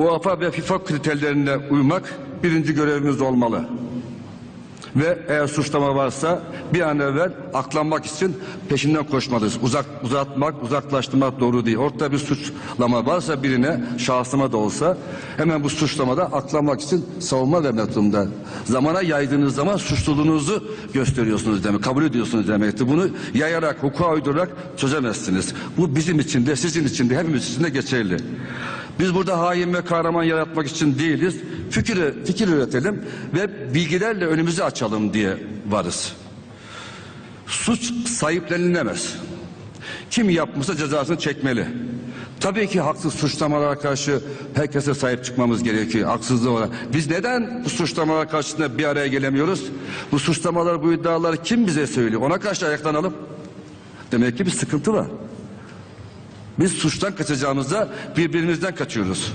UEFA ve FIFA kriterlerine uymak birinci görevimiz olmalı. Ve eğer suçlama varsa bir an evvel aklanmak için peşinden koşmalıyız. Uzak, uzatmak, uzaklaştırmak doğru değil. Ortada bir suçlama varsa birine, şahsıma da olsa hemen bu suçlamada aklanmak için savunma vermek durumda. Zamana yaydığınız zaman suçluluğunuzu gösteriyorsunuz demek, kabul ediyorsunuz demektir. Bunu yayarak, hukuka uydurarak çözemezsiniz. Bu bizim için de, sizin için de, hepimiz için de geçerli. Biz burada hain ve kahraman yaratmak için değiliz. Fikir, fikir üretelim ve bilgilerle önümüzü açalım diye varız. Suç sahiplenilemez. Kim yapmışsa cezasını çekmeli. Tabii ki haksız suçlamalara karşı herkese sahip çıkmamız gerekiyor. Haksızlığı olarak. Biz neden bu suçlamalar karşısında bir araya gelemiyoruz? Bu suçlamalar, bu iddiaları kim bize söylüyor? Ona karşı ayaklanalım. Demek ki bir sıkıntı var. Biz suçtan kaçacağımızda birbirimizden kaçıyoruz.